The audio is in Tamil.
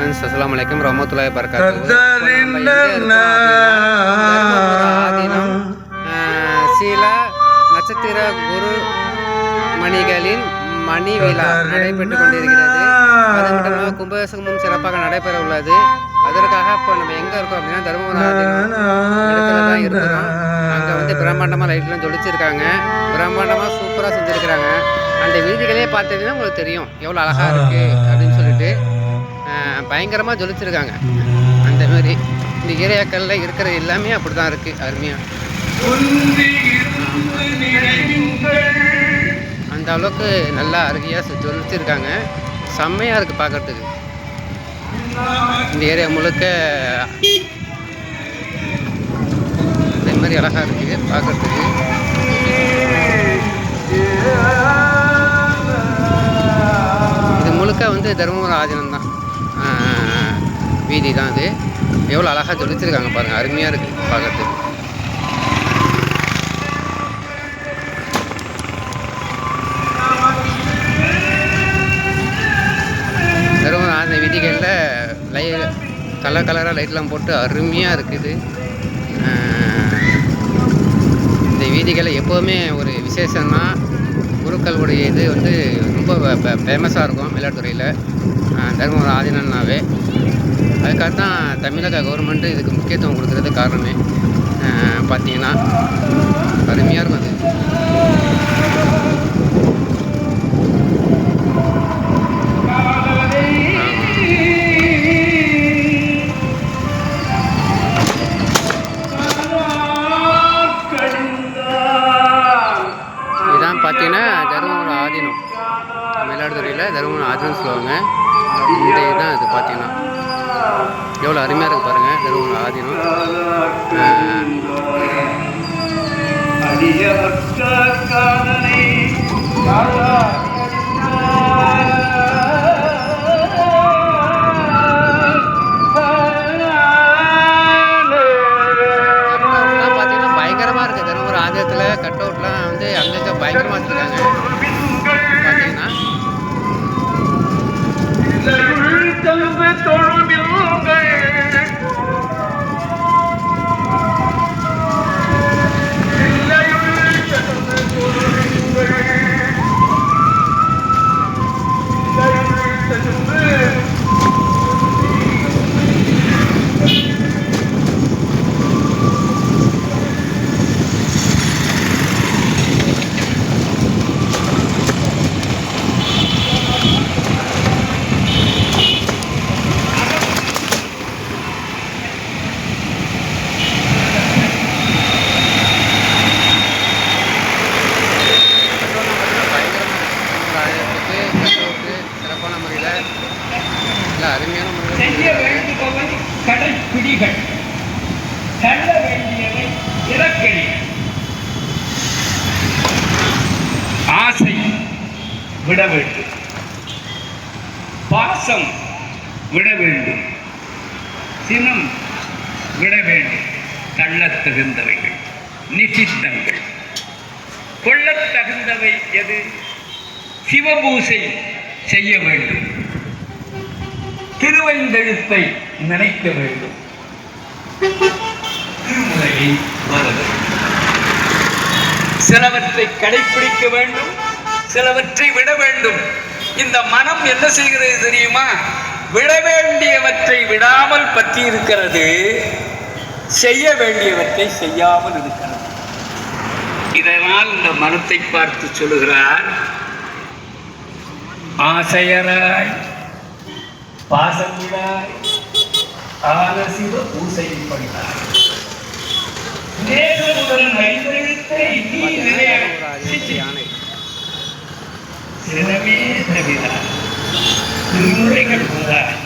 ஃப்ரெண்ட்ஸ் அஸ்லாம் வலைக்கம். ஆதீனம் ஆஹ், சில நட்சத்திர குரு மணிகளின் மணி விழா நடைபெற்றுக் கொண்டிருக்கிறது அது மட்டும் இல்லாமல் கும்பாபிஷேகமும் சிறப்பாக நடைபெற உள்ளது அதற்காக இப்போ நம்ம எங்கே இருக்கோம் அப்படின்னா தருமபுரம் ஆதீனம் இடத்துல தான் இருக்கிறோம் அங்கே வந்து பிரம்மாண்டமாக லைட்லாம் ஜொலிச்சிருக்காங்க பிரம்மாண்டமாக சூப்பராக செஞ்சுருக்கிறாங்க அந்த வீதிகளே பார்த்தீங்கன்னா உங்களுக்கு தெரியும் எவ்வளோ அழகாக இருக்குது அப்படின்னு சொல்லிட்டு பயங்கரமாக ஜொலிச்சிருக்காங்க. அந்த மாதிரி இந்த ஏரியாக்களில் இருக்கிற எல்லாமே அப்படி தான் இருக்குது அருமையாக அந்த அளவுக்கு நல்லா அருவியாக ஜொலிச்சிருக்காங்க. செம்மையாக இருக்குது பார்க்கறதுக்கு இந்த ஏரியா முழுக்க இந்த மாதிரி அழகாக இருக்குது பார்க்கறதுக்கு இது முழுக்க வந்து தருமபுரம் ஆதீனம் தான். வீதி தான் அது. எவ்வளோ அழகாக ஜொலிச்சிருக்காங்க பாருங்கள் அருமையாக இருக்குது பார்க்கறதுக்கு. தருமபுரம் அந்த வீதிகளில் லை கலர் கலராக லைட்லாம் போட்டு அருமையாக இருக்குது இந்த வீதிகளில் எப்போவுமே ஒரு விசேஷம்னா குருக்களுடைய இது வந்து ரொம்ப ஃபேமஸாக இருக்கும் மயிலாடுதுறையில் தருமபுரம் ஆதீனம்னாவே அதுக்காக தான் தமிழக கவர்மெண்ட்டு இதுக்கு முக்கியத்துவம் கொடுக்குறது காரணமே. பார்த்தீங்கன்னா அருமையாக இருக்கும் அது. இதான் பார்த்தீங்கன்னா தருமபுரம் ஆதீனம் மயிலாடுதுறையில் தருமபுரம் ஆதீனம் சொல்லுவாங்க. இந்த இதுதான் இது பார்த்தீங்கன்னா எவ்வளோ அருமையாக இருக்குது பாருங்கள். தருமபுரம் ஆதீனம் பயங்கரமாக இருக்குது. தருமபுரம் ஆதீனத்தில் கட் அவுட்லாம் வந்து அங்கங்கே பயங்கரமாக வச்சுருக்காங்க. செய்ய வேண்டுபவை கடைப்பிடிகள் தள்ள வேண்டியவை இறக்கடிகள் ஆசை விட வேண்டும். பாசம் விட வேண்டும். சினம் விட வேண்டும். தள்ளத் தகுந்தவைகள் நிசித்தங்கள் கொள்ளத் தகுந்தவை எது? சிவபூசை செய்ய வேண்டும். திருவைந்தெழுத்தை நினைக்க வேண்டும். திருமுறையை வர சிலவற்றை கடைபிடிக்க வேண்டும் சிலவற்றை விட வேண்டும். இந்த மனம் என்ன செய்கிறது தெரியுமா? விட வேண்டியவற்றை விடாமல் பற்றி இருக்கிறது செய்ய வேண்டியவற்றை செய்யாமல் இருக்கிறது. இதனால் இந்த மனத்தை பார்த்து சொல்லுகிறார் ஆசையராய் பாசமிடாய் ஆலசிவ பூசை பண்ணாய் நேசமுடன் ஐந்தெழுத்தை நீ நிறைய சிறமே தவிர திருமுறைகள் கூறாய்